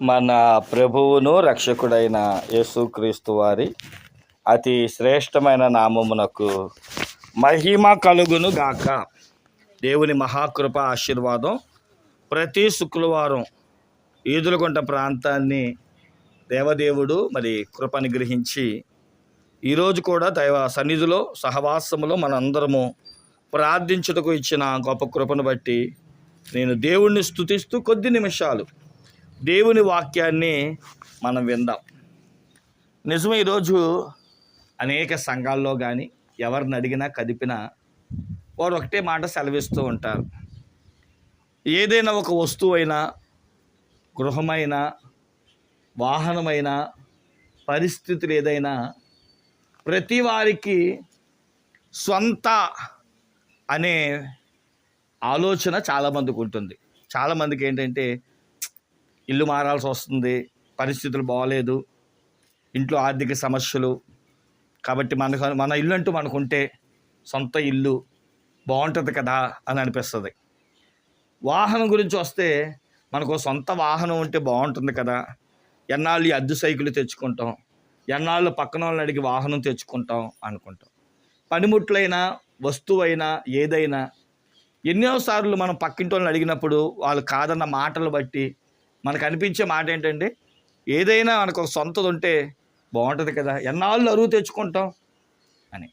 మన ప్రభువును రక్షకుడైన యేసుక్రీస్తు వారి అతి శ్రేష్టమైన నామమునకు మహిమ కలుగును గాక. దేవుని మహాకృప ఆశీర్వాదం ప్రతి శుక్రవారం ఈదులగుంట ప్రాంతాన్ని దేవదేవుడు మరి కృపని గ్రహించి ఈరోజు కూడా దైవ సన్నిధిలో సహవాసములో మనందరము ప్రార్థించుటకు ఇచ్చిన గొప్ప కృపను బట్టి నేను దేవుణ్ణి స్థుతిస్తూ కొద్ది నిమిషాలు దేవుని వాక్యాన్ని మనం విందాం. నిజమే ఈరోజు అనేక సంఘాల్లో కానీ ఎవరిని అడిగినా కదిపినా వారు ఒకటే మాట సెలవిస్తూ ఉంటారు. ఏదైనా ఒక వస్తువు అయినా గృహమైనా వాహనమైనా పరిస్థితులు ఏదైనా ప్రతి వారికి సొంత అనే ఆలోచన చాలామందికి ఉంటుంది. చాలామందికి ఏంటంటే ఇల్లు మారాల్సి వస్తుంది. పరిస్థితులు బాగలేదు ఇంట్లో ఆర్థిక సమస్యలు. కాబట్టి మనకు మన ఇల్లు అంటూ మనకుంటే సొంత ఇల్లు బాగుంటుంది కదా అని అనిపిస్తుంది. వాహనం గురించి వస్తే మనకు సొంత వాహనం ఉంటే బాగుంటుంది కదా. ఎన్నాళ్ళు ఈ అద్దె సైకిల్ తెచ్చుకుంటాం. ఎన్నాళ్ళు పక్కన వాళ్ళని అడిగి వాహనం తెచ్చుకుంటాం అనుకుంటాం. పనిముట్లైనా వస్తువైనా ఏదైనా ఎన్నోసార్లు మనం పక్కింటి వాళ్ళని అడిగినప్పుడు వాళ్ళు కాదన్న మాటలు బట్టి మనకు అనిపించే మాట ఏంటండి ఏదైనా మనకు ఒక సొంతది ఉంటే బాగుంటుంది కదా ఎన్నాళ్ళు అరువు తెచ్చుకుంటాం? అని.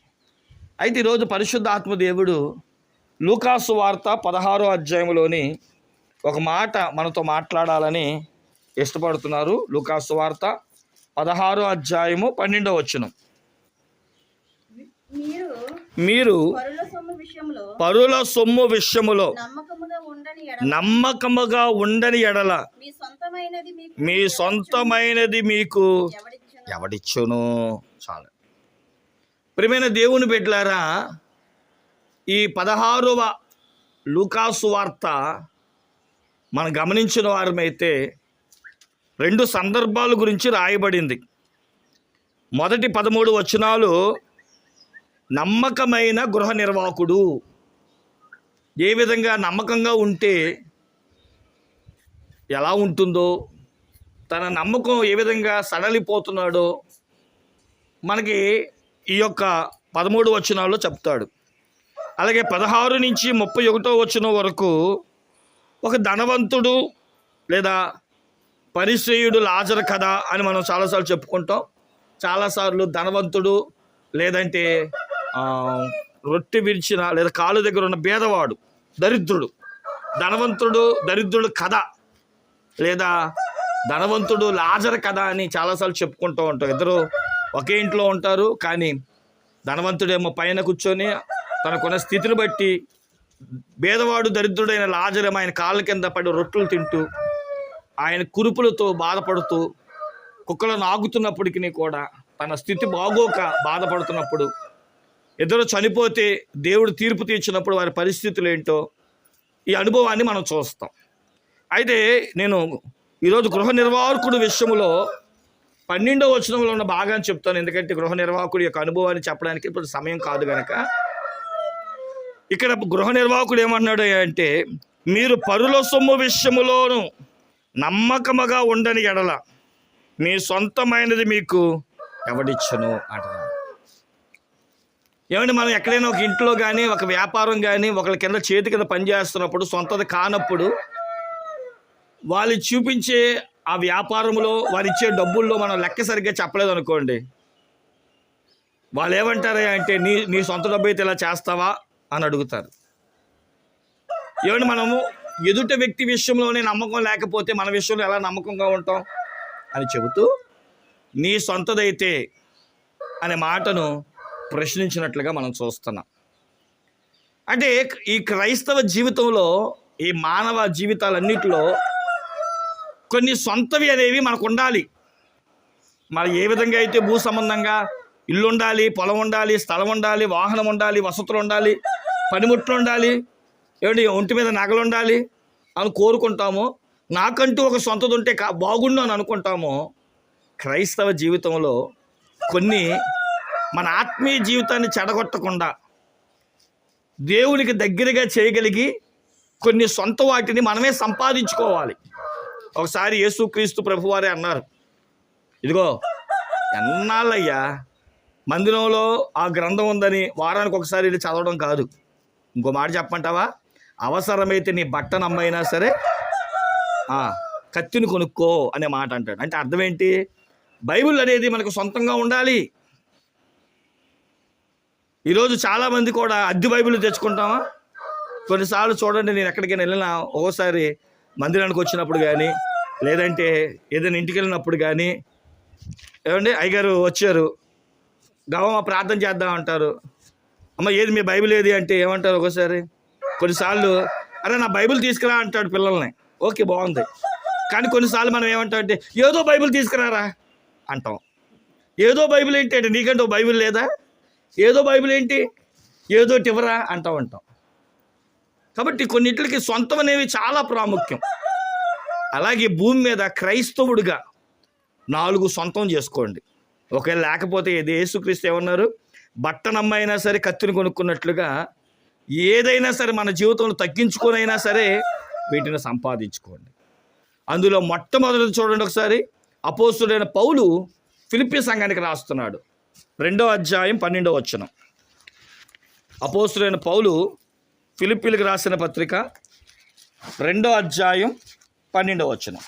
అయితే ఈరోజు పరిశుద్ధ ఆత్మదేవుడు లూకాసు వార్త పదహారో అధ్యాయంలోని ఒక మాట మనతో మాట్లాడాలని ఇష్టపడుతున్నారు. లూకాసు వార్త పదహారో అధ్యాయము పన్నెండో వచ్చును మీరు మీరు పరుల సొమ్ము విషయములో నమ్మకముగా ఉండని ఎడల. మీ సొంతమైనది మీకు ఎవడిచ్చును? చాలు. ప్రియమైన దేవుని బిడ్డలారా ఈ పదహారవ లూకాసు వార్త మనం గమనించిన వారమైతే రెండు సందర్భాల గురించి రాయబడింది. మొదటి పదమూడు వచనాలు నమ్మకమైన గృహ నిర్వాహకుడు. ఏ విధంగా నమ్మకంగా ఉంటే ఎలా ఉంటుందో తన నమ్మకం ఏ విధంగా సడలిపోతున్నాడో మనకి ఈ యొక్క పదమూడు వచనాల్లో చెప్తాడు. అలాగే పదహారు నుంచి ముప్పై ఒకటో వచనం వరకు ఒక ధనవంతుడు లేదా పరిశ్రయుడు లాజర్ కథ అని మనం చాలాసార్లు చెప్పుకుంటాం. చాలాసార్లు ధనవంతుడు లేదంటే రొట్టె విరిచిన లేదా కాలు దగ్గర ఉన్న భేదవాడు దరిద్రుడు ధనవంతుడు దరిద్రుడు కథ లేదా ధనవంతుడు లాజర్ కథ అని చాలాసార్లు చెప్పుకుంటూ ఉంటాం. ఇద్దరు ఒకే ఇంట్లో ఉంటారు కానీ ధనవంతుడేమో పైన కూర్చొని తనకున్న స్థితిని బట్టి భేదవాడు దరిద్రుడైన లాజరేమో ఆయన కాళ్ళ కింద పడి రొట్టెలు తింటూ ఆయన కురుపులతో బాధపడుతూ కుక్కలను ఆగుతున్నప్పటికీ కూడా తన స్థితి బాగోక బాధపడుతున్నప్పుడు ఇద్దరు చనిపోతే దేవుడు తీర్పు తీర్చినప్పుడు వారి పరిస్థితులు ఏంటో ఈ అనుభవాన్ని మనం చూస్తాం. అయితే నేను ఈరోజు గృహ నిర్వాహకుడు విషయంలో పన్నెండో వచనంలో ఉన్న భాగాన్ని చెప్తాను. ఎందుకంటే గృహ నిర్వాహకుడి యొక్క అనుభవాన్ని చెప్పడానికి ఇప్పుడు సమయం కాదు కనుక ఇక్కడ గృహ నిర్వాహకుడు ఏమన్నాడు అంటే మీరు పరుల సొమ్ము విషయములోను నమ్మకముగా ఉండని ఎడల మీ సొంతమైనది మీకు ఎవడిచ్చను అంటున్నాడు. ఏమంటే మనం ఎక్కడైనా ఒక ఇంట్లో కానీ ఒక వ్యాపారం కానీ ఒకరి కింద చేతి కింద పనిచేస్తున్నప్పుడు సొంతది కానప్పుడు వాళ్ళు చూపించే ఆ వ్యాపారంలో వారు ఇచ్చే డబ్బుల్లో మనం లెక్క సరిగ్గా చెప్పలేదు అనుకోండి. వాళ్ళు ఏమంటారు అంటే నీ నీ సొంత డబ్బు అయితే ఇలా చేస్తావా? అని అడుగుతారు. ఏమంటే మనము ఎదుట వ్యక్తి విషయంలోనే నమ్మకం లేకపోతే మన విషయంలో ఎలా నమ్మకంగా ఉంటాం? అని చెబుతూ నీ సొంతదైతే అనే మాటను ప్రశ్నించినట్లుగా మనం చూస్తున్నాం. అంటే ఈ క్రైస్తవ జీవితంలో ఈ మానవ జీవితాలన్నిటిలో కొన్ని సొంతవి అనేవి మనకు ఉండాలి. మరి ఏ విధంగా అయితే భూ సంబంధంగా ఇల్లు ఉండాలి పొలం ఉండాలి స్థలం ఉండాలి వాహనం ఉండాలి వసతులు ఉండాలి పనిముట్లు ఉండాలి ఏమిటి ఒంటి మీద నగలు ఉండాలి అని కోరుకుంటామో నాకంటూ ఒక సొంతది ఉంటే కా బాగుండు అని అనుకుంటామో క్రైస్తవ జీవితంలో కొన్ని మన ఆత్మీయ జీవితాన్ని చెడగొట్టకుండా దేవునికి దగ్గరగా చేయగలిగి కొన్ని సొంత వాటిని మనమే సంపాదించుకోవాలి. ఒకసారి యేసుక్రీస్తు ప్రభువారే అన్నారు ఇదిగో ఎన్నాళ్ళయ్యా మందిరంలో ఆ గ్రంథం ఉందని వారానికి ఒకసారి వెళ్ళి చదవడం కాదు. ఇంకో మాట చెప్పంటావా అవసరమైతే నీ బట్టను అమ్మైనా సరే కత్తిని కొనుక్కో అనే మాట అంటాడు. అంటే అర్థం ఏంటి? బైబిల్ అనేది మనకు సొంతంగా ఉండాలి. ఈరోజు చాలామంది కూడా అద్దె బైబిల్ తెచ్చుకుంటామా? కొన్నిసార్లు చూడండి నేను ఎక్కడికైనా వెళ్ళినా ఒక్కోసారి మందిరానికి వచ్చినప్పుడు కానీ లేదంటే ఏదైనా ఇంటికి వెళ్ళినప్పుడు కానీ ఏమండి అయ్యగారు వచ్చారు. గవమ్మ ప్రార్థన చేద్దాం అంటారు. అమ్మ ఏది మీ బైబిల్ ఏది అంటే ఏమంటారు ఒకసారి కొన్నిసార్లు అరే నా బైబిల్ తీసుకురా అంటాడు పిల్లల్ని. ఓకే బాగుంది. కానీ కొన్నిసార్లు మనం ఏమంటాం అంటే ఏదో బైబిల్ తీసుకురారా? అంటాం. ఏదో బైబిల్ ఏంటి అంటే నీకంటే ఓ బైబిల్ లేదా? ఏదో బైబిల్ ఏంటి? ఏదో టివరా అంటూ ఉంటాం. కాబట్టి కొన్నిటికి సొంతం అనేవి చాలా ప్రాముఖ్యం. అలాగే భూమి మీద క్రైస్తవుడిగా నాలుగు సొంతం చేసుకోండి. ఒకవేళ లేకపోతే ఏది యేసుక్రీస్తు ఏమన్నారు? బట్టనమ్మైనా సరే కత్తిని కొనుక్కున్నట్లుగా ఏదైనా సరే మన జీవితంలో తగ్గించుకొనైనా సరే వీటిని సంపాదించుకోండి. అందులో మొట్టమొదటి చూడండి ఒకసారి. అపోస్తుడైన పౌలు ఫిలిప్పి సంఘానికి రాస్తున్నాడు. రెండో అధ్యాయం పన్నెండో వచనం. అపోస్తుడైన పౌలు ఫిలిప్పీలకు రాసిన పత్రిక రెండో అధ్యాయం పన్నెండో వచనం.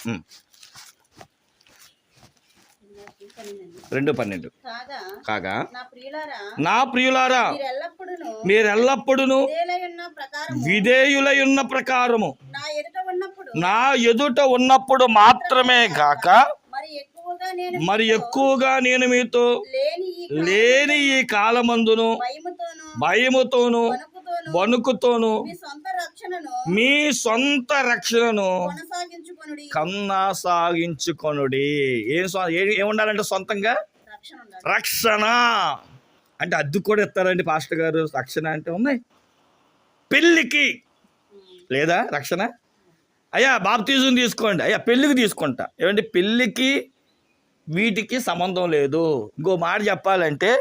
రెండు పన్నెండు. కాగా? నా ప్రియులారా నా ప్రియులారా మీరెల్లప్పుడూ మీరెల్లప్పుడూ విధేయులై ఉన్న ప్రకారము నా ఎదుట ఉన్నప్పుడు మాత్రమే గాక మరి ఎక్కువగా నేను మీతో లేని ఈ కాలమందును భయముతోను వణుకుతోను మీ సొంత రక్షణను కన్నా సాగించుకొనుడి. ఏం ఏముండాలంటే సొంతంగా? రక్షణ అంటే అద్దె కూడా ఇస్తారండి పాస్టర్ గారు. రక్షణ అంటే ఉన్నాయి పెళ్ళికి లేదా రక్షణ? అయ్యా బాప్తీజం తీసుకోండి. అయ్యా పెళ్ళికి తీసుకుంటా. ఏమంటే పెళ్ళికి వీటికి సంబంధం లేదు. ఇంకో మాట చెప్పాలంటే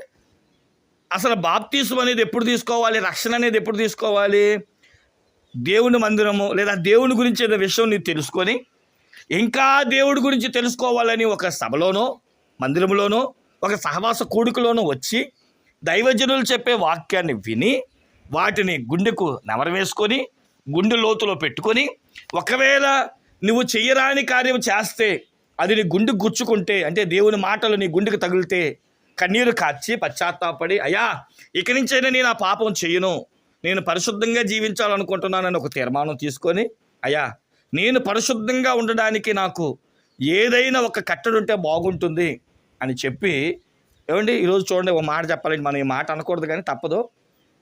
అసలు బాప్తీసం అనేది ఎప్పుడు తీసుకోవాలి? రక్షణ అనేది ఎప్పుడు తీసుకోవాలి? దేవుని మందిరము లేదా దేవుని గురించి ఏదో విషయం నీకు తెలుసుకొని ఇంకా దేవుడి గురించి తెలుసుకోవాలని ఒక సభలోనో మందిరంలోనో ఒక సహవాస కూడికలోనో వచ్చి దైవజనులు చెప్పే వాక్యాన్ని విని వాటిని గుండెకు నెమరవేసుకొని గుండె లోతులో పెట్టుకొని ఒకవేళ నువ్వు చెయ్యరాని కార్యం చేస్తే అది నీ గుండె గుచ్చుకుంటే అంటే దేవుని మాటలు నీ గుండెకు తగిలితే కన్నీరు కాచి పశ్చాత్తాపడి అయ్యా ఇక నుంచైనా నేను ఆ పాపం చేయను. నేను పరిశుద్ధంగా జీవించాలనుకుంటున్నానని ఒక తీర్మానం తీసుకొని అయ్యా నేను పరిశుద్ధంగా ఉండడానికి నాకు ఏదైనా ఒక కట్టడి ఉంటే బాగుంటుంది అని చెప్పి ఏమండి ఈరోజు చూడండి ఒక మాట చెప్పాలండి మనం ఈ మాట అనకూడదు కానీ తప్పదు.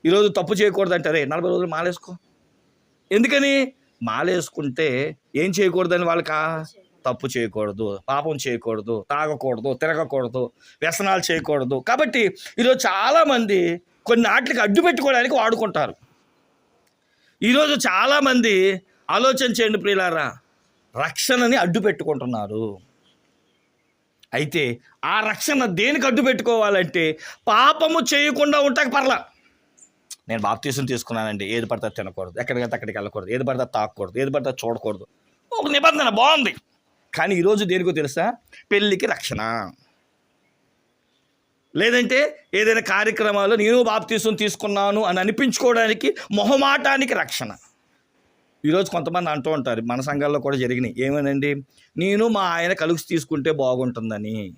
ఈరోజు తప్పు చేయకూడదు అంటారే నలభై రోజులు మాలేసుకో? ఎందుకని? మాలేసుకుంటే ఏం చేయకూడదని వాళ్ళకా? తప్పు చేయకూడదు పాపం చేయకూడదు తాగకూడదు తిరగకూడదు వ్యసనాలు చేయకూడదు. కాబట్టి ఈరోజు చాలామంది కొన్ని వాటికి అడ్డు పెట్టుకోవడానికి వాడుకుంటారు. ఈరోజు చాలామంది ఆలోచన చేయండి ప్రియులారా రక్షణని అడ్డు పెట్టుకుంటున్నారు. అయితే ఆ రక్షణ దేనికి అడ్డు పెట్టుకోవాలంటే పాపము చేయకుండా ఉంటాక పర్లా. నేను బాప్తీసం తీసుకున్నానండి ఏది పడితే తినకూడదు ఎక్కడికైతే అక్కడికి వెళ్ళకూడదు ఏది పడితే తాకూడదు ఏది పడితే చూడకూడదు. ఒక నిబంధన బాగుంది. కానీ ఈరోజు దేనికో తెలుసా? పెళ్ళికి రక్షణ. లేదంటే ఏదైనా కార్యక్రమాలు నేను బాప్తీసం తీసుకున్నాను అని అనిపించుకోవడానికి మొహమాటానికి రక్షణ. ఈరోజు కొంతమంది అంటూ ఉంటారు మన సంఘాల్లో కూడా జరిగినాయి. ఏమేనండి? నేను మా ఆయన కలిసి తీసుకుంటే బాగుంటుందని.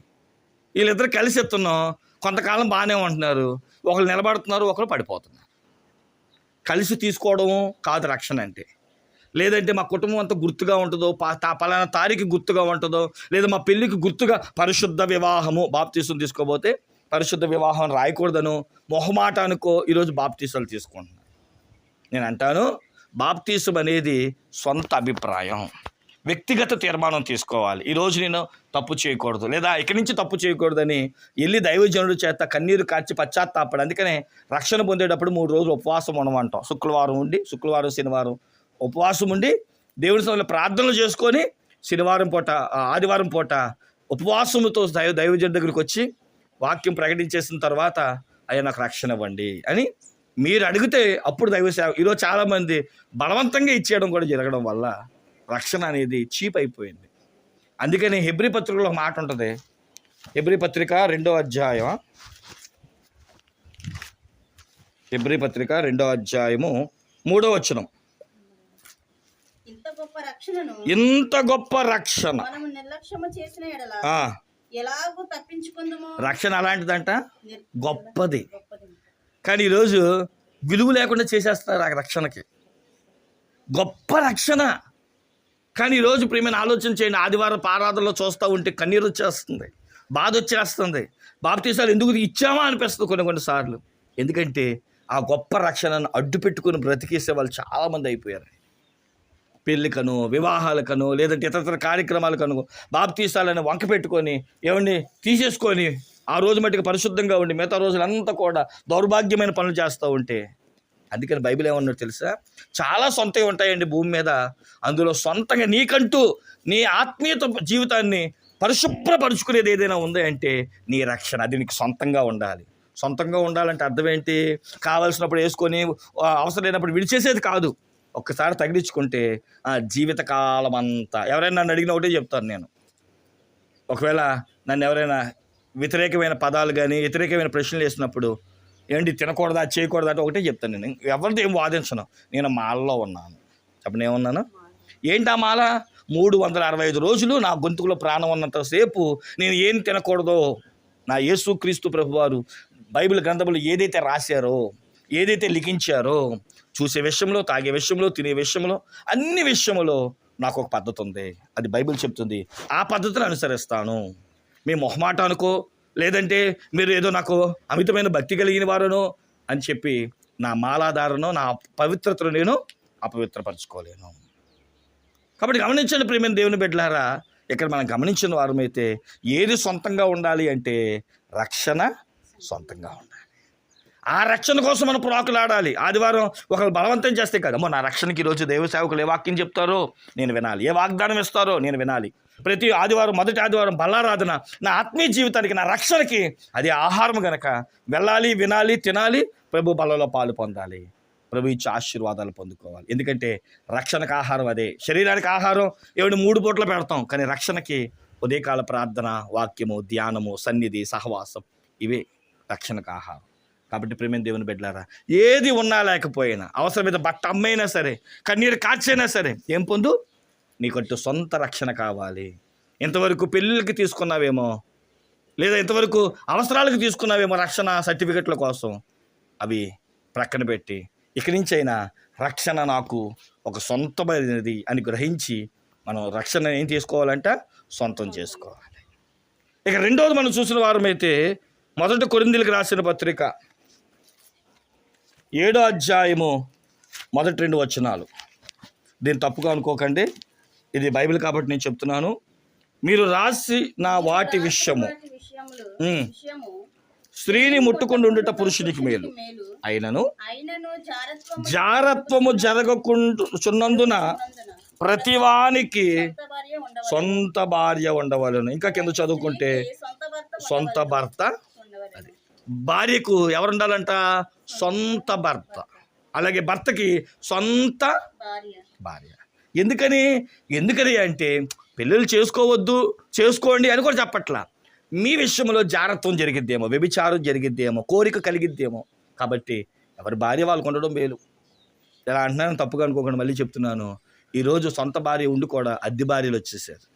వీళ్ళిద్దరు కలిసి ఎత్తున్నాం. కొంతకాలం బాగానే ఉంటున్నారు. ఒకరు నిలబడుతున్నారు ఒకరు పడిపోతున్నారు. కలిసి తీసుకోవడం కాదు రక్షణ అంటే. లేదంటే మా కుటుంబం అంతా గుర్తుగా ఉంటుందో పలానా తారీఖు గుర్తుగా ఉంటుందో లేదా మా పెళ్ళికి గుర్తుగా పరిశుద్ధ వివాహము బాప్తీసం తీసుకోబోతే పరిశుద్ధ వివాహం రాయకూడదను మొహమాటానికో ఈరోజు బాప్తీసాలు తీసుకుంటున్నాను నేను అంటాను బాప్తీసం అనేది సొంత అభిప్రాయం. వ్యక్తిగత తీర్మానం తీసుకోవాలి. ఈరోజు నేను తప్పు చేయకూడదు లేదా ఇక్కడి నుంచి తప్పు చేయకూడదని వెళ్ళి దైవజనుడు చేత కన్నీరు కార్చి పశ్చాత్తాపడు అందుకనే రక్షణ పొందేటప్పుడు మూడు రోజులు ఉపవాసం ఉండమంటాం. శుక్రవారం ఉండి శుక్రవారం శనివారం ఉపవాసం ఉండి దేవుని సమయంలో ప్రార్థనలు చేసుకొని శనివారం పూట ఆదివారం పూట ఉపవాసముతో దైవ దైవజనుడి దగ్గరికి వచ్చి వాక్యం ప్రకటించేసిన తర్వాత అయ్యా నాకు రక్షణ ఇవ్వండి అని మీరు అడిగితే అప్పుడు దైవ సేవ ఈరోజు చాలామంది బలవంతంగా ఇచ్చేయడం కూడా జరగడం వల్ల రక్షణ అనేది చీప్ అయిపోయింది. అందుకని హెబ్రి పత్రికలో ఒక మాట ఉంటుంది. హెబ్రి పత్రిక రెండో అధ్యాయం హెబ్రి పత్రిక రెండో అధ్యాయము మూడో వచనం. ఇంత గొప్ప రక్షణ. రక్షణ అలాంటిదంట? గొప్పది. కానీ ఈరోజు విలువ లేకుండా చేసేస్తారు ఆ రక్షణకి. గొప్ప రక్షణ. కానీ ఈరోజు ప్రియమైన ఆలోచన చేయండి. ఆదివారం పారాధనలో చూస్తూ ఉంటే కన్నీరు వచ్చేస్తుంది. బాధ వచ్చేస్తుంది. బాప్తీసాలు ఎందుకు ఇచ్చామా అనిపిస్తుంది కొన్ని కొన్నిసార్లు ఎందుకంటే ఆ గొప్ప రక్షణను అడ్డు పెట్టుకుని బ్రతికేసే వాళ్ళు చాలామంది అయిపోయారు. పెళ్ళికను వివాహాలకను లేదంటే ఇతర కార్యక్రమాలకను తీసాలని వంక పెట్టుకొని ఏమండి తీసేసుకొని ఆ రోజు మట్టుకు పరిశుద్ధంగా ఉండి మిగతా రోజులంతా కూడా దౌర్భాగ్యమైన పనులు చేస్తూ ఉంటే అందుకని బైబిల్ ఏమన్నాడు తెలుసా? చాలా సొంతవి ఉంటాయండి భూమి మీద. అందులో సొంతంగా నీకంటూ నీ ఆత్మీయత జీవితాన్ని పరిశుభ్రపరుచుకునేది ఏదైనా ఉంది అంటే నీ రక్షణ అది నీకు సొంతంగా ఉండాలి. సొంతంగా ఉండాలంటే అర్థం ఏంటి? కావలసినప్పుడు వేసుకొని అవసరమైనప్పుడు విడిచేసేది కాదు. ఒక్కసారి తగిలించుకుంటే ఆ జీవితకాలం అంతా ఎవరైనా నన్ను అడిగిన ఒకటే చెప్తాను నేను. ఒకవేళ నన్ను ఎవరైనా వ్యతిరేకమైన పదాలు కానీ వ్యతిరేకమైన ప్రశ్నలు వేసినప్పుడు ఏంటి తినకూడదా చేయకూడదా అంటే ఒకటే చెప్తాను నేను. ఎవరితో ఏం వాదించను. నేను మాలలో ఉన్నాను. చెప్పండి ఏమన్నాను? ఏంటి ఆ మాల? మూడు వందల అరవై ఐదు రోజులు నా గొంతుకులో ప్రాణం ఉన్నంతసేపు నేను ఏం తినకూడదో? నా యేసు క్రీస్తు ప్రభువారు బైబిల్ గ్రంథములు ఏదైతే రాశారో ఏదైతే లిఖించారో చూసే విషయంలో తాగే విషయంలో తినే విషయంలో అన్ని విషయంలో నాకు ఒక పద్ధతి ఉంది. అది బైబిల్ చెప్తుంది. ఆ పద్ధతిని అనుసరిస్తాను. మీ మొహమాట అనుకో లేదంటే మీరు ఏదో నాకు అమితమైన భక్తి కలిగిన వారును అని చెప్పి నా మాలాధారను నా పవిత్రతను నేను అపవిత్రపరచుకోలేను. కాబట్టి గమనించండి ప్రేమైన దేవుని బిడ్డలారా ఇక్కడ మనం గమనించిన వారమైతే ఏది సొంతంగా ఉండాలి అంటే రక్షణ సొంతంగా ఉండాలి. ఆ రక్షణ కోసం మనం పురాకులాడాలి. ఆదివారం ఒకరు బలవంతం చేస్తే కదమ్మో నా రక్షణకి ఈరోజు దేవ సేవకులు ఏ వాక్యం చెప్తారో? నేను వినాలి. ఏ వాగ్దానం ఇస్తారో? నేను వినాలి. ప్రతి ఆదివారం మొదటి ఆదివారం బల్లారాధన నా ఆత్మీయ జీవితానికి నా రక్షణకి అది ఆహారం గనక వెళ్ళాలి వినాలి తినాలి ప్రభు బలలో పాలు పొందాలి. ప్రభు ఇచ్చే ఆశీర్వాదాలు పొందుకోవాలి. ఎందుకంటే రక్షణకు ఆహారం అదే. శరీరానికి ఆహారం ఏమిటి? మూడు పూట్ల పెడతాం. కానీ రక్షణకి ఉదయకాల ప్రార్థన వాక్యము ధ్యానము సన్నిధి సహవాసం ఇవే రక్షణకు ఆహారం. కాబట్టి ప్రేమ దేవుని బిడ్డలారా? ఏది ఉన్నా లేకపోయినా అవసరమైతే బట్ట అమ్మైనా సరే కన్నీరు కార్చైనా సరే ఏం పొందు? నీకంటూ సొంత రక్షణ కావాలి. ఇంతవరకు పెళ్ళిళ్ళకి తీసుకున్నావేమో లేదా ఇంతవరకు అవసరాలకు తీసుకున్నావేమో రక్షణ సర్టిఫికెట్ల కోసం అవి ప్రక్కన పెట్టి ఇక్కడి నుంచి అయినా రక్షణ నాకు ఒక సొంతమైనది అని గ్రహించి మనం రక్షణ ఏం తీసుకోవాలంట? సొంతం చేసుకోవాలి. ఇక రెండవది మనం చూసిన వారమైతే మొదట కొరిందులకు రాసిన పత్రిక ఏడో అధ్యాయము మొదటి రెండు వచనాలు. దీన్ని తప్పుగా అనుకోకండి. ఇది బైబిల్ కాబట్టి నేను చెప్తున్నాను. మీరు రాసి నా వాటి విషయము. స్త్రీని ముట్టుకుంటూ ఉండుట పురుషునికి మేలు. అయినను జారత్వము జరగకుంటున్నందున నందున ప్రతివానికి సొంత భార్య ఉండవలెను. ఇంకా కింద చదువుకుంటే సొంత భర్త. భార్యకు ఎవరు ఉండాలంట సొంత భర్త. అలాగే భర్తకి సొంత భార్య. భార్య. ఎందుకని? ఎందుకని అంటే పెళ్ళిళ్ళు చేసుకోవద్దు చేసుకోండి అని కూడా చెప్పట్లా. మీ విషయంలో జాగ్రత్తం జరిగిద్దేమో వ్యభిచారం జరిగిద్దేమో కోరిక కలిగిద్దేమో. కాబట్టి ఎవరి భార్య వాళ్ళకు ఉండడం మేలు. ఇలా అంటున్నాను తప్పుగా అనుకోకుండా మళ్ళీ చెప్తున్నాను. ఈరోజు సొంత భార్య ఉండి కూడా అద్దె భార్యలు వచ్చేసారు.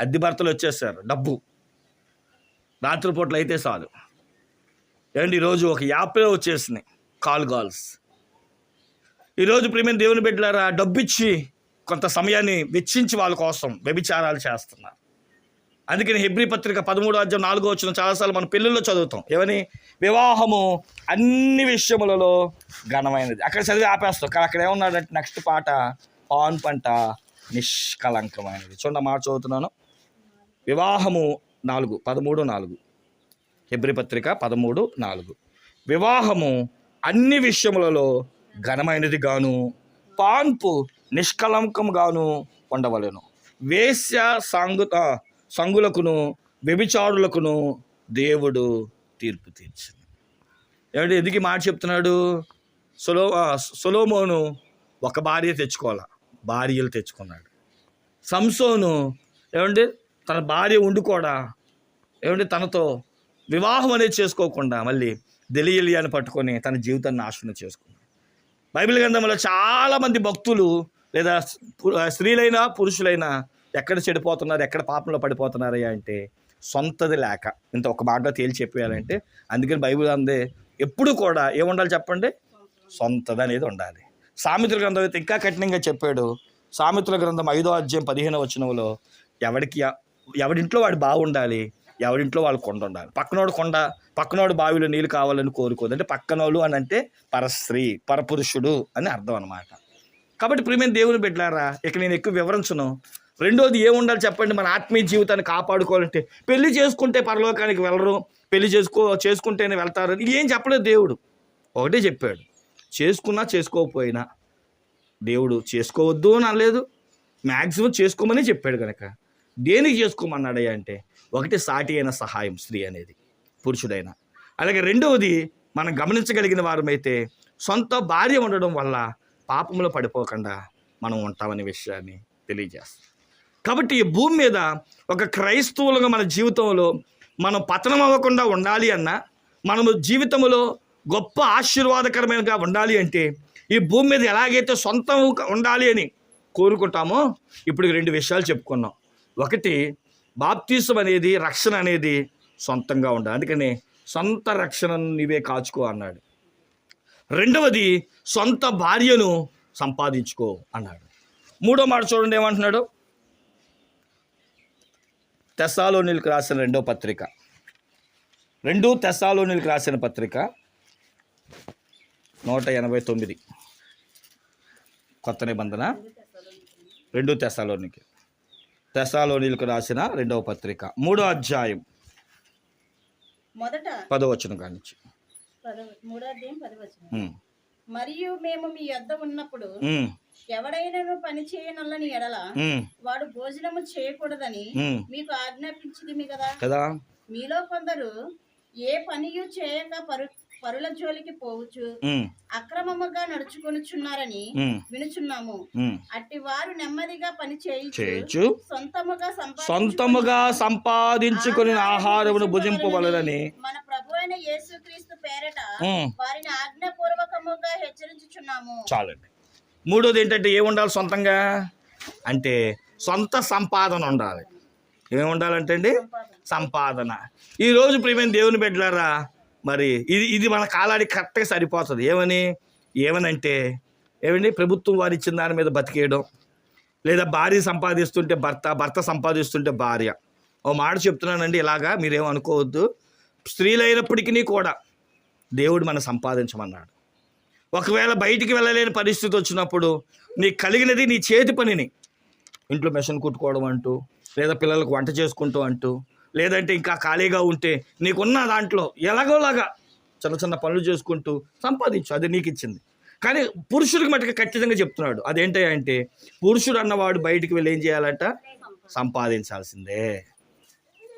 అద్దె భర్తలు వచ్చేసారు. డబ్బు. రాత్రిపూట్లు అయితే చాలు. ఏమండి ఈరోజు ఒక యాప్లో వచ్చేసినాయి. Call calls. ఈరోజు ప్రేమ దేవుని బిడ్డలారా డబ్బిచ్చి కొంత సమయాన్ని వెచ్చించి వాళ్ళ కోసం వ్యభిచారాలు చేస్తున్నారు. అందుకని హెబ్రి పత్రిక పదమూడు అధ్యాయం నాలుగో వచ్చిన చాలాసార్లు మనం పెళ్ళిళ్ళలో చదువుతాం. ఏమని? వివాహము అన్ని విషయములలో ఘనమైనది. అక్కడ చదివి ఆపేస్తాం. కానీ అక్కడ ఏమన్నాడంటే నెక్స్ట్ పాట పాన్ పంట నిష్కలంకమైనది. చూడండి మాట చదువుతున్నాను. వివాహము నాలుగు పదమూడు నాలుగు. హెబ్రి పత్రిక పదమూడు నాలుగు. వివాహము అన్ని విషయములలో ఘనమైనది గాను పాన్పు నిష్కలంకం గాను ఉండవలెను వేశ్య సాంగుత సంగులకును వ్యభిచారులకును దేవుడు తీర్పు తీర్చింది ఏమంటే ఎందుకు మాట చెప్తున్నాడు? సొలో సులోమోను సొలోమోను ఒక భార్య తెచ్చుకోవాల భార్యలు తెచ్చుకున్నాడు. సంసోను ఏమంటే తన భార్య ఉండి కూడా ఏమంటే తనతో వివాహం అనేది చేసుకోకుండా మళ్ళీ దెలియలియాని పట్టుకొని తన జీవితాన్ని నాశనం చేసుకున్నాడు. బైబిల్ గ్రంథంలో చాలామంది భక్తులు లేదా స్త్రీలైనా పురుషులైనా ఎక్కడ చెడిపోతున్నారు ఎక్కడ పాపంలో పడిపోతున్నారయ్యా అంటే సొంతది లేక. ఇంత ఒక మాటలో తేల్చి చెప్పేయాలంటే అందుకని బైబిల్ అందే ఎప్పుడు కూడా ఏముండాలి చెప్పండి? సొంతది అనేది ఉండాలి. సామిత్ర గ్రంథం అయితే ఇంకా కఠినంగా చెప్పాడు. సామిత్ర గ్రంథం ఐదో అధ్యాయం పదిహేను వచనంలో ఎవడికి ఎవడింట్లో వాడు బాగుండాలి ఎవరింట్లో వాళ్ళు కొండ ఉండాలి. పక్కనోడు కొండ పక్కనోడు బావిలో నీళ్ళు కావాలని కోరుకోదు. అంటే పక్కనోళ్ళు అని అంటే పరస్త్రీ పరపురుషుడు అని అర్థం అనమాట కాబట్టి ప్రియమైన దేవుని బిడ్డారా ఇక నేను ఎక్కువ వివరించను. రెండోది ఏముండాలి చెప్పండి? మన ఆత్మీయ జీవితాన్ని కాపాడుకోవాలంటే పెళ్ళి చేసుకుంటే పరలోకానికి వెళ్ళరు. పెళ్ళి చేసుకో చేసుకుంటేనే వెళ్తారు. ఏం చెప్పలేదు దేవుడు. ఒకటే చెప్పాడు. చేసుకున్నా చేసుకోకపోయినా దేవుడు చేసుకోవద్దు అని అనలేదు. మ్యాక్సిమం చేసుకోమని చెప్పాడు కనుక దేనికి చేసుకోమన్నాడయ్యా అంటే ఒకటి సాటి అయిన సహాయం స్త్రీ అనేది పురుషుడైన. అలాగే రెండవది మనం గమనించగలిగిన వారమైతే సొంత భార్య ఉండడం వల్ల పాపంలో పడిపోకుండా మనం ఉంటామనే విషయాన్ని తెలియజేస్తాం కాబట్టి ఈ భూమి మీద ఒక క్రైస్తవులుగా మన జీవితంలో మనం పతనం అవ్వకుండా ఉండాలి అన్న మనము జీవితంలో గొప్ప ఆశీర్వాదకరమైనగా ఉండాలి అంటే ఈ భూమి మీద ఎలాగైతే సొంతం ఉండాలి అని కోరుకుంటామో ఇప్పుడు రెండు విషయాలు చెప్పుకున్నాం. ఒకటి బాప్తీసం అనేది రక్షణ అనేది సొంతంగా ఉండాలి. అందుకని సొంత రక్షణను నీవే కాచుకో అన్నాడు. రెండవది సొంత భార్యను సంపాదించుకో అన్నాడు. మూడో మాట చూడండి ఏమంటున్నాడు? తెస్సాలోనిలకు రాసిన రెండో పత్రిక. రెండు తెస్సాలోనిలకు రాసిన పత్రిక నూట ఎనభై తొమ్మిది. కొత్త నిబంధన. రెండు తెస్సాలోనికి. తెస్సాలోనిలకు రాసిన రెండవ పత్రిక మూడో అధ్యాయం. మొదట పదవచనం కానించి. పదవ మూడో అధ్యాయం పదవచనం. ఉమ్, మరియు మేము మీ యొద్ద ఉన్నప్పుడు ఉమ్, ఎవడైనను పని చేయనల్లని ఎడల వాడు భోజనము చేయకూడదని. మీకు ఆజ్ఞాపించింది కదా? కదా? మీలో కొందరు ఏ పనియు చేయక పరు పరుల జోలికి పోవచ్చు. అక్రమముగా నడుచుకొనుచున్నారని వినుచున్నాము. అట్టి వారు నెమ్మదిగా పని చేయొచ్చు సొంతముగా సంపాదించుకొని సొంతముగా సంపాదించుకుని ఆహారమును భుజింపవలనని మన ప్రభు అయిన యేసుక్రీస్తు పేరట వారిని ఆజ్ఞాపూర్వకముగా హెచ్చరించుచున్నాము. చాలండి. మూడోది ఏంటంటే ఏమి ఉండాలి సొంతంగా? అంటే సొంత సంపాదన ఉండాలి. ఏమి ఉండాలంటే అండి సంపాదన. ఈరోజు ప్రియమైన దేవుని బిడ్డలారా మరి ఇది ఇది మన కాలానికి కరెక్ట్గా సరిపోతుంది. ఏమని? ఏమనంటే ఏమండి? ప్రభుత్వం వారు ఇచ్చిన దాని మీద బతికేయడం. లేదా భార్య సంపాదిస్తుంటే భర్త భర్త సంపాదిస్తుంటే భార్య. ఓ మాట చెప్తున్నానండి ఇలాగా మీరేమనుకోవద్దు స్త్రీలైనప్పటికీ కూడా దేవుడు మనం సంపాదించమన్నాడు. ఒకవేళ బయటికి వెళ్ళలేని పరిస్థితి వచ్చినప్పుడు నీకు కలిగినది నీ చేతి పనిని. ఇంట్లో మెషిన్ కుట్టుకోవడం అంటూ లేదా పిల్లలకు వంట చేసుకుంటూ అంటూ లేదంటే ఇంకా ఖాళీగా ఉంటే నీకున్న దాంట్లో ఎలాగోలాగా చిన్న చిన్న పనులు చేసుకుంటూ సంపాదించు. అది నీకు ఇచ్చింది కానీ పురుషుడికి మటుకు ఖచ్చితంగా చెప్తున్నాడు. అదేంటి అంటే పురుషుడు అన్నవాడు బయటికి వెళ్ళి ఏం చేయాలంట? సంపాదించాల్సిందే.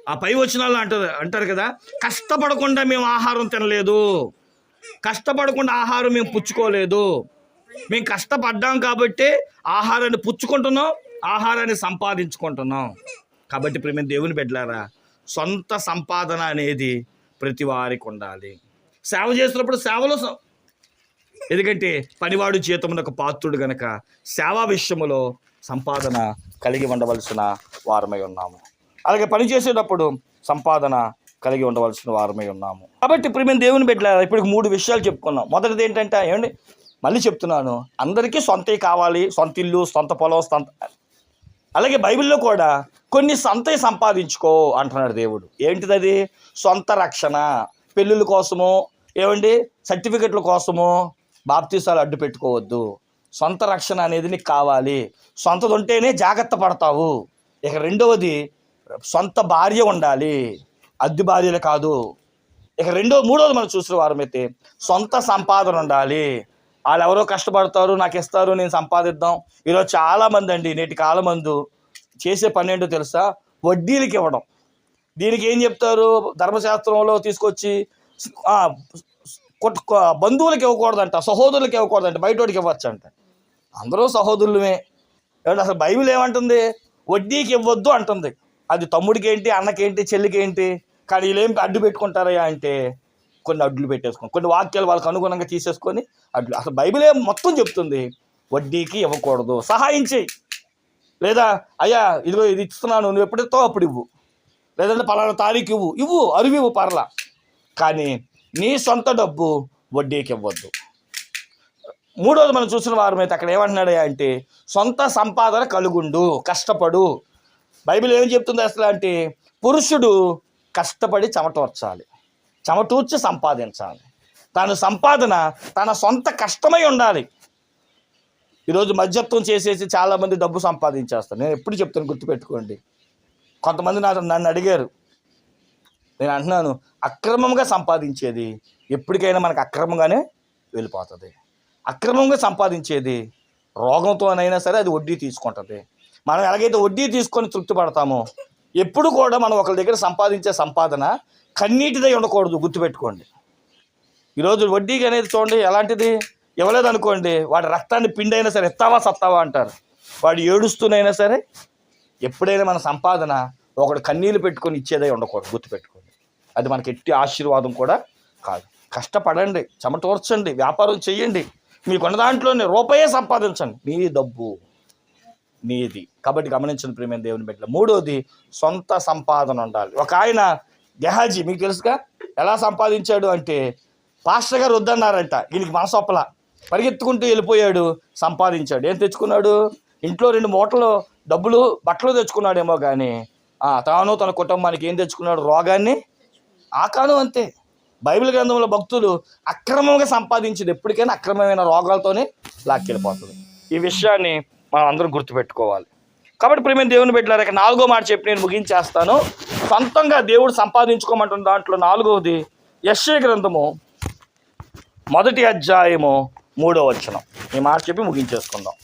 ఆ పై వచ్చిన వాళ్ళు అంటారు అంటారు కదా కష్టపడకుండా మేము ఆహారం తినలేదు. కష్టపడకుండా ఆహారం మేము పుచ్చుకోలేదు. మేము కష్టపడ్డాం కాబట్టి ఆహారాన్ని పుచ్చుకుంటున్నాం ఆహారాన్ని సంపాదించుకుంటున్నాం. కాబట్టి ఇప్పుడు మేము దేవుని బిడ్డలారా సొంత సంపాదన అనేది ప్రతి వారికి ఉండాలి సేవ చేస్తున్నప్పుడు సేవలో ఎందుకంటే పనివాడు జీతమునకు పాత్రుడు గనక సేవా విషయంలో సంపాదన కలిగి ఉండవలసిన వారమై ఉన్నాము. అలాగే పని చేసేటప్పుడు సంపాదన కలిగి ఉండవలసిన వారమై ఉన్నాము. కాబట్టి ఇప్పుడు మేము దేవుని బిడ్డ ఇప్పుడు మూడు విషయాలు చెప్పుకున్నాం. మొదటిది ఏంటంటే ఏమండి? మళ్ళీ చెప్తున్నాను. అందరికీ సొంతవి కావాలి. సొంత ఇల్లు సొంత పొలం సొంత అలాగే బైబిల్లో కూడా కొన్ని సొంతవి సంపాదించుకో అంటున్నాడు దేవుడు. ఏంటిది సొంత రక్షణ. పెళ్ళిళ్ళ కోసమో ఏమండి సర్టిఫికెట్ల కోసమో బాప్తీసాలు అడ్డు పెట్టుకోవద్దు. సొంత రక్షణ అనేది నీకు కావాలి. సొంతది ఉంటేనే జాగ్రత్త పడతావు. ఇక రెండవది సొంత భార్య ఉండాలి. అద్దె భార్యలు కాదు. ఇక రెండో మూడోది మనం చూసిన వారమైతే సొంత సంపాదన ఉండాలి. వాళ్ళు ఎవరో కష్టపడతారు నాకు ఇస్తారు నేను సంపాదిద్దాం. ఈరోజు చాలామంది అండి నేటి కాలమందు చేసే పని ఏంటో తెలుసా? వడ్డీలకి ఇవ్వడం. దీనికి ఏం చెప్తారు? ధర్మశాస్త్రంలో తీసుకొచ్చి కొట్టు బంధువులకి ఇవ్వకూడదంట సహోదరులకి ఇవ్వకూడదంట బయటోడికి ఇవ్వచ్చు అంట అందరూ సహోదరులమే. ఏమంటే అసలు బైబిల్ ఏమంటుంది? వడ్డీకి ఇవ్వద్దు అంటుంది. అది తమ్ముడికి ఏంటి అన్నకేంటి చెల్లికేంటి? కానీ వీళ్ళేం అడ్డు పెట్టుకుంటారయ్యా అంటే కొన్ని అడ్డులు పెట్టేసుకోండి కొన్ని వాక్యాలు వాళ్ళకి అనుగుణంగా తీసేసుకొని అడ్లు అసలు బైబిలే మొత్తం చెప్తుంది వడ్డీకి ఇవ్వకూడదు సహాయం చేయి. లేదా అయ్యా ఇదిగో ఇది ఇస్తున్నాను నువ్వు ఎప్పుడైతే అప్పుడు ఇవ్వు. లేదంటే పలానా తారీఖు ఇవ్వు. ఇవ్వు అరువు ఇవ్వు పర్లా. కానీ నీ సొంత డబ్బు వడ్డీకి ఇవ్వద్దు. మూడోది మనం చూసిన వారం అయితే అక్కడ ఏమంటున్నాడు అంటే సొంత సంపాదన కలుగుండు కష్టపడు. బైబిల్ ఏం చెప్తుంది అసలు అంటే పురుషుడు కష్టపడి చెమటూర్చాలి చెమటూర్చి సంపాదించాలి. తన సంపాదన తన సొంత కష్టమై ఉండాలి. ఈరోజు మధ్యత్వం చేసేసి చాలామంది డబ్బు సంపాదించేస్తారు. నేను ఎప్పుడు చెప్తాను గుర్తుపెట్టుకోండి. కొంతమంది నా నన్ను అడిగారు. నేను అంటున్నాను అక్రమంగా సంపాదించేది ఎప్పటికైనా మనకు అక్రమంగానే వెళ్ళిపోతుంది. అక్రమంగా సంపాదించేది రోగంతోనైనా సరే అది వడ్డీ తీసుకుంటుంది. మనం ఎలాగైతే వడ్డీ తీసుకొని తృప్తి పడతామో ఎప్పుడు కూడా మనం ఒకరి దగ్గర సంపాదించే సంపాదన కన్నీటిదై ఉండకూడదు గుర్తుపెట్టుకోండి. ఈరోజు వడ్డీకి అనేది చూడండి ఎలాంటిది? ఇవ్వలేదు అనుకోండి వాడి రక్తాన్ని పిండైనా సరే ఎత్తావా సత్తావా అంటారు. వాడు ఏడుస్తూనైనా సరే ఎప్పుడైనా మన సంపాదన ఒకడు కన్నీళ్ళు పెట్టుకొని ఇచ్చేదే ఉండకూడదు గుర్తుపెట్టుకోండి. అది మనకి ఎట్టి ఆశీర్వాదం కూడా కాదు. కష్టపడండి చెమటోర్చండి వ్యాపారం చేయండి మీకున్న దాంట్లోనే రూపాయే సంపాదించండి. మీ డబ్బు నీది. కాబట్టి గమనించిన ప్రేమ దేవుని బిడ్డ మూడోది సొంత సంపాదన ఉండాలి. ఒక ఆయన గెహాజీ మీకు తెలుసుగా? ఎలా సంపాదించాడు అంటే పాస్టర్ గారు వద్దన్నారంట. దీనికి మనసొప్పల. పరిగెత్తుకుంటూ వెళ్ళిపోయాడు. సంపాదించాడు. ఏం తెచ్చుకున్నాడు? ఇంట్లో రెండు మూటలు డబ్బులు బట్టలు తెచ్చుకున్నాడేమో కానీ తాను తన కుటుంబానికి ఏం తెచ్చుకున్నాడు? రోగాన్ని? ఆకాను అంతే. బైబిల్ గ్రంథంలో భక్తులు అక్రమంగా సంపాదించింది ఎప్పటికైనా అక్రమమైన రోగాలతోనే లాక్కెళ్ళిపోతుంది. ఈ విషయాన్ని మనం అందరం గుర్తుపెట్టుకోవాలి. కాబట్టి ప్రేమ దేవుని పెట్టారు ఇక నాలుగో మాట చెప్పి నేను ముగించేస్తాను. సొంతంగా దేవుడు సంపాదించుకోమంటున్న దాంట్లో నాలుగవది యశ్వ గ్రంథము. మొదటి అధ్యాయము మూడో వచనం. ఈ మాట చెప్పి ముగించేసుకుందాం.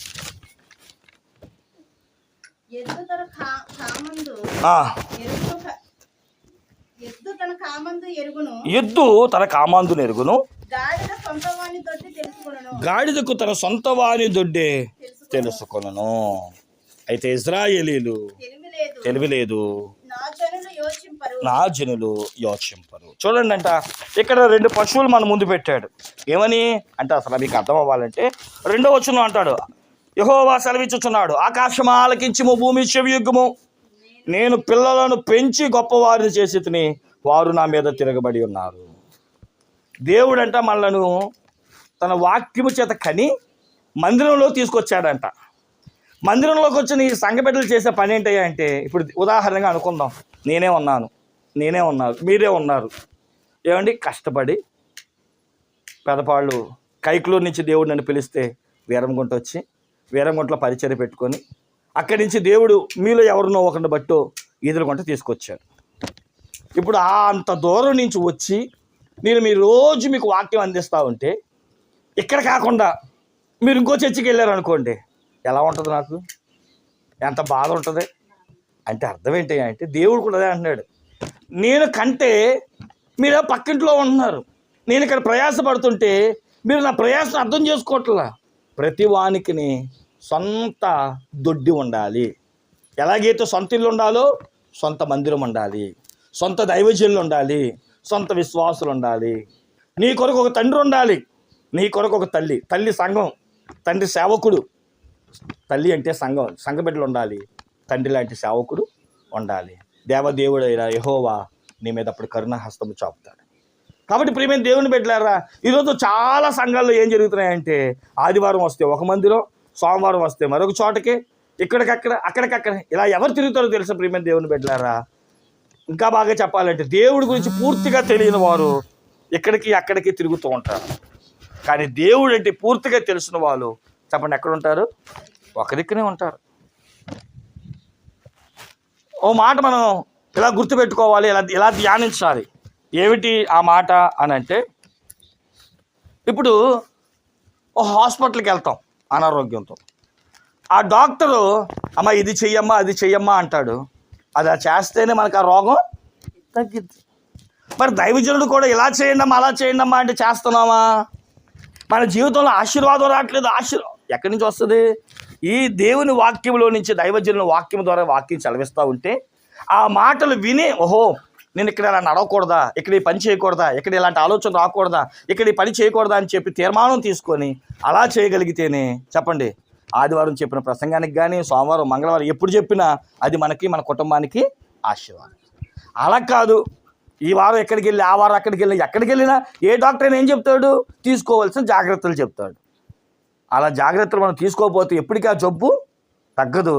ఎద్దు తన కామందు ఎరుగును. తెలుసుకును గాడిదకు తన సొంత వాని దొడ్డే తెలుసుకొనను. అయితే ఇజ్రాయేలీలు జనులు యోచింపరు. నా జనులు యోచింపరు. చూడండి అంట ఇక్కడ రెండు పశువులు మన ముందు పెట్టాడు. ఏమని? అంటే అసలు మీకు అర్థం అవ్వాలంటే రెండో వచ్చును అంటాడు. యహోవా సెలవిచ్చుచున్నాడు. ఆకాశం ఆలకించుము భూమి చెవియుగ్గుము. నేను పిల్లలను పెంచి గొప్పవారిని చేసి తిని వారు నా మీద తిరగబడి ఉన్నారు. దేవుడంట మనలను తన వాక్యము చేత కని మందిరంలో తీసుకొచ్చాడంట. మందిరంలోకి వచ్చిన ఈ సంఘబిడ్డలు చేసే పని ఏంటంటే అంటే ఇప్పుడు ఉదాహరణగా అనుకుందాం. నేనే ఉన్నాను. నేనే ఉన్నారు. మీరే ఉన్నారు. ఏమండి? కష్టపడి పెదపాళ్ళు కైకులూరు నుంచి దేవుడు నన్ను పిలిస్తే వీరంగుంట వచ్చి వీరంగుంటలో పరిచయం పెట్టుకొని అక్కడి నుంచి దేవుడు మీలో ఎవరినో ఒకరిని బట్టో ఈదులగుంట తీసుకొచ్చాడు. ఇప్పుడు అంత దూరం నుంచి వచ్చి నేను మీ రోజు మీకు వాక్యం అందిస్తూ ఉంటే ఇక్కడ కాకుండా మీరు ఇంకో చర్చికి వెళ్ళారు అనుకోండి ఎలా ఉంటుంది నాకు? ఎంత బాధ ఉంటుంది? అంటే అర్థం ఏంటి అంటే దేవుడు కూడా అదే అంటున్నాడు. నేను కంటే మీరు పక్కింట్లో ఉంటున్నారు. నేను ఇక్కడ ప్రయాసపడుతుంటే మీరు నా ప్రయాసం అర్థం చేసుకోవట్లా? ప్రతి వానికిని సొంత దొడ్డి ఉండాలి. ఎలాగైతే సొంత ఇల్లు ఉండాలో సొంత మందిరం ఉండాలి. సొంత దైవజనులు ఉండాలి. సొంత విశ్వాసులు ఉండాలి. నీ కొరకు ఒక తండ్రి ఉండాలి. నీ కొరకు ఒక తల్లి. తల్లి సంఘం. తండ్రి సేవకుడు. తల్లి అంటే సంఘం. సంఘ బిడ్డలు ఉండాలి. తండ్రి లాంటి సేవకుడు ఉండాలి. దేవదేవుడైన యహోవా నీ మీద అప్పుడు కరుణాహస్తము చాపుతాడు. కాబట్టి ప్రియమైన దేవుని పెట్టలేరా ఈరోజు చాలా సంఘాల్లో ఏం జరుగుతున్నాయంటే ఆదివారం వస్తే ఒక మందిరం సోమవారం వస్తే మరొక చోటకి ఇక్కడికక్కడ అక్కడికక్కడ ఇలా ఎవరు తిరుగుతారో తెలుసా ప్రియమైన దేవుని బిడ్డలారా? ఇంకా బాగా చెప్పాలంటే దేవుడి గురించి పూర్తిగా తెలియని వారు ఇక్కడికి అక్కడికి తిరుగుతూ ఉంటారు. కానీ దేవుడు అంటే పూర్తిగా తెలిసిన వాళ్ళు చెప్పండి ఎక్కడ ఉంటారు? ఒక దిక్కునే ఉంటారు. ఓ మాట మనం ఇలా గుర్తుపెట్టుకోవాలి? ఎలా ఎలా ధ్యానించాలి? ఏమిటి ఆ మాట అని అంటే ఇప్పుడు ఓ హాస్పిటల్కి వెళ్తాం అనారోగ్యంతో. ఆ డాక్టరు అమ్మ ఇది చెయ్యమ్మా అది చెయ్యమ్మా అంటాడు. అది ఆ చేస్తేనే మనకు ఆ రోగం తగ్గిద్ది. మరి దైవజనుడు కూడా ఇలా చేయండమ్మా అలా చేయండమ్మా అంటే చేస్తున్నామా? మన జీవితంలో ఆశీర్వాదం రావట్లేదు. ఆశీర్వాదం ఎక్కడి నుంచి వస్తుంది? ఈ దేవుని వాక్యంలో నుంచి దైవజనుల వాక్యం ద్వారా వాక్యం చదివిస్తూ ఉంటే ఆ మాటలు విని ఓహో నేను ఇక్కడ ఇలా నడవకూడదా? ఇక్కడ ఈ పని చేయకూడదా? ఇక్కడ ఇలాంటి ఆలోచన రాకూడదా? ఇక్కడ ఈ పని చేయకూడదా అని చెప్పి తీర్మానం తీసుకొని అలా చేయగలిగితేనే చెప్పండి. ఆదివారం చెప్పిన ప్రసంగానికి కానీ సోమవారం మంగళవారం ఎప్పుడు చెప్పినా అది మనకి మన కుటుంబానికి ఆశీర్వాదం. అలా కాదు. ఈ వారం ఎక్కడికి వెళ్ళి ఆ వారం అక్కడికి వెళ్ళి ఎక్కడికి వెళ్ళినా ఏ డాక్టర్ అయినా ఏం చెప్తాడు? తీసుకోవాల్సిన జాగ్రత్తలు చెప్తాడు. అలా జాగ్రత్తలు మనం తీసుకోకపోతే ఎప్పటికీ ఆ జబ్బు తగ్గదు.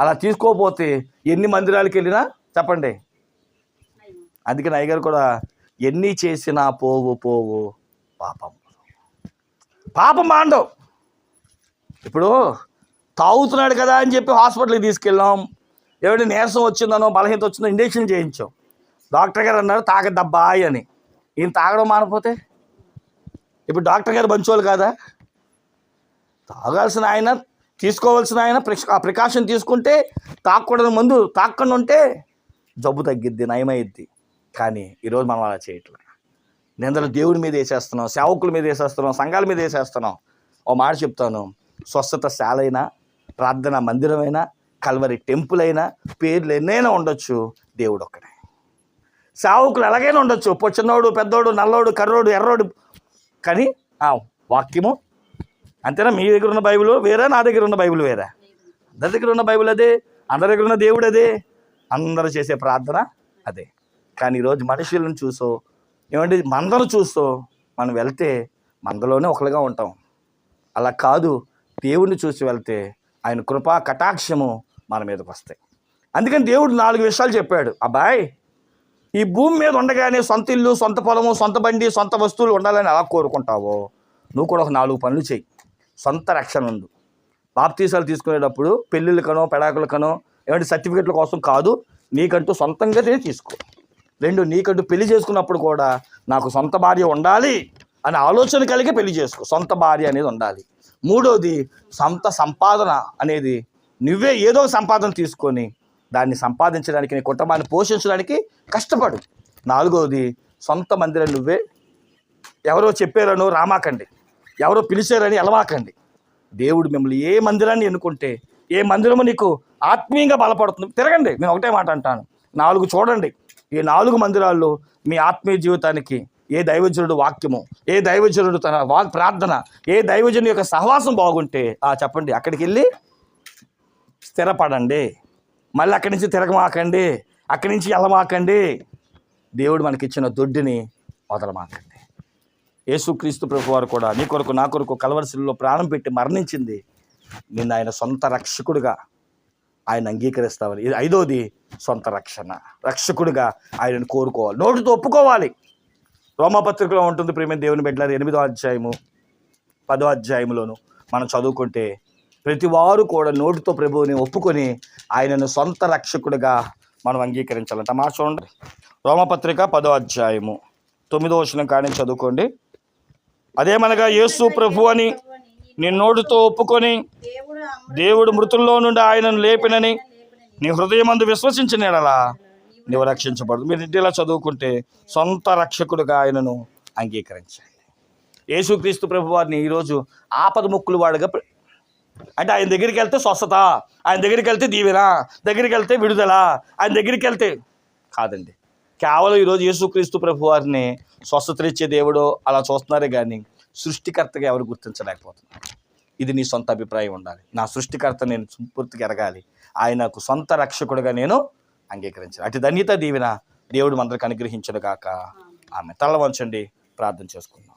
అలా తీసుకోకపోతే ఎన్ని మందిరాలకు వెళ్ళినా చెప్పండి. అందుకే నయ్యగారు కూడా ఎన్ని చేసినా పోవు పోవు. పాపం. పాపం మాండవు ఇప్పుడు తాగుతున్నాడు కదా అని చెప్పి హాస్పిటల్కి తీసుకెళ్ళాం. ఎవరి నీరసం వచ్చిందనో బలహీనత వచ్చిందో ఇంజక్షన్ చేయించాం. డాక్టర్ గారు అన్నారు తాగద్దబ్బాయి అని. ఈయన తాగడం మానపోతే ఇప్పుడు డాక్టర్ గారు మంచోళ్ళు కాదా? తాగాల్సిన ఆయన తీసుకోవాల్సిన ఆయన ఆ ప్రికాషన్ తీసుకుంటే తాగకూడదు మందు. తాగకుండా ఉంటే జబ్బు తగ్గిద్ది నయమైద్ది. కానీ ఈరోజు మనం అలా చేయట్లే. నిందలు దేవుడి మీద వేసేస్తున్నాం సేవకుల మీద వేసేస్తున్నాం సంఘాల మీద వేసేస్తున్నాం. ఓ మాట చెప్తాను. స్వస్థత శాలైనా ప్రార్థన మందిరమైనా కల్వరి టెంపుల్ అయినా పేర్లు ఎన్నైనా ఉండొచ్చు దేవుడు ఒక్కడే సేవకులు ఎలాగైనా ఉండొచ్చు. చిన్నోడు పెద్దోడు నల్లోడు కర్రోడు ఎర్రోడు. కానీ ఆ వాక్యము అంతేనా? మీ దగ్గర ఉన్న బైబిల్ వేరే? నా దగ్గర ఉన్న బైబిల్ వేరే? అందరి దగ్గర ఉన్న బైబిల్ అదే అందరి దగ్గర ఉన్న దేవుడు అదే. అందరూ చేసే ప్రార్థన అదే. కానీ ఈరోజు మనుషులను చూసో ఏమంటే మందను చూస్తూ మనం వెళ్తే మందలోనే ఒకరిగా ఉంటాం. అలా కాదు దేవుడిని చూసి వెళ్తే ఆయన కృపా కటాక్షము మన మీదకి వస్తాయి. అందుకని దేవుడు నాలుగు విషయాలు చెప్పాడు. అబ్బాయి ఈ భూమి మీద ఉండగానే సొంత ఇల్లు సొంత పొలము సొంత బండి సొంత వస్తువులు ఉండాలని ఎలా కోరుకుంటావో నువ్వు కూడా ఒక నాలుగు పనులు చెయ్యి. సొంత రక్షణ ఉంది బాప్తీసాలు తీసుకునేటప్పుడు పెళ్ళిళ్ళకనో పెడాకులకనో ఏమంటే సర్టిఫికెట్ల కోసం కాదు నీకంటూ సొంతంగానే తీసుకో. రెండు నీకంటూ పెళ్ళి చేసుకున్నప్పుడు కూడా నాకు సొంత భార్య ఉండాలి అనే ఆలోచన కలిగి పెళ్ళి చేసుకో. సొంత భార్య అనేది ఉండాలి. మూడోది సొంత సంపాదన అనేది నువ్వే ఏదో సంపాదన తీసుకొని దాన్ని సంపాదించడానికి నీ కుటుంబాన్ని పోషించడానికి కష్టపడు. నాలుగోది సొంత మందిరం నువ్వే. ఎవరో చెప్పారనో రామాకండి. ఎవరో పిలిచారని ఎలవాకండి దేవుడు మిమ్మల్ని ఏ మందిరాన్ని ఎన్నుకుంటే ఏ మందిరము నీకు ఆత్మీయంగా బలపడుతుంది. తిరగండి నేను ఒకటే మాట అంటాను. నాలుగు చూడండి. ఈ నాలుగు మందిరాల్లో మీ ఆత్మీయ జీవితానికి ఏ దైవజనుడు వాక్యము ఏ దైవజనుడు తన వాక్ ప్రార్థన ఏ దైవజను యొక్క సహవాసం బాగుంటే ఆ చెప్పండి అక్కడికి వెళ్ళి స్థిరపడండి. మళ్ళీ అక్కడి నుంచి తిరగమాకండి. అక్కడి నుంచి ఎలమాకండి దేవుడు మనకిచ్చిన దొడ్డిని వదలమాకండి. యేసుక్రీస్తు ప్రభు వారు కూడా నీ కొరకు నా కొరకు కలవరశిలో ప్రాణం పెట్టి మరణించింది. నిన్ను ఆయన సొంత రక్షకుడిగా ఆయన అంగీకరిస్తామని ఇది ఐదోది సొంత రక్షణ. రక్షకుడిగా ఆయనను కోరుకోవాలి. నోటితో ఒప్పుకోవాలి. రోమపత్రికలో ఉంటుంది ప్రేమ దేవుని బిడ్డలారు ఎనిమిదో అధ్యాయము పదో అధ్యాయంలోను మనం చదువుకుంటే ప్రతివారు కూడా నోటితో ప్రభువుని ఒప్పుకొని ఆయనను సొంత రక్షకుడిగా మనం అంగీకరించాలంట. మాట చూడండి. రోమపత్రిక పదో అధ్యాయము తొమ్మిదో వచనం కానీ చదువుకోండి. అదేమనగా యేసు ప్రభు అని నీ నోటితో ఒప్పుకొని దేవుడు మృతుల్లో నుండి ఆయనను లేపినని నీ హృదయమందు విశ్వసించిన ఎడలా నీవు రక్షించబడదు. మీరు ఇంటిలా చదువుకుంటే సొంత రక్షకుడిగా ఆయనను అంగీకరించాలి యేసుక్రీస్తు ప్రభు వారిని ఈరోజు ఆపద ముక్కులు వాడుగా అంటే ఆయన దగ్గరికి వెళ్తే స్వస్థత ఆయన దగ్గరికి వెళ్తే దీవెన దగ్గరికి వెళ్తే విడుదల ఆయన దగ్గరికి వెళ్తే కాదండి. కేవలం ఈరోజు యేసుక్రీస్తు ప్రభు వారిని స్వస్థతనిచ్చే దేవుడు అలా చూస్తున్నారే కానీ సృష్టికర్తగా ఎవరు గుర్తించలేకపోతున్నారు. ఇది నీ సొంత అభిప్రాయం ఉండాలి. నా సృష్టికర్త నేను పూర్తిగా ఎరగాలి. ఆయనకు సొంత రక్షకుడిగా నేను అంగీకరించాలి. అటు ధన్యత దీవిన దేవుడు మనకు అనుగ్రహించడు కాక ఆమె తల వంచండి ప్రార్థన చేసుకుందాం.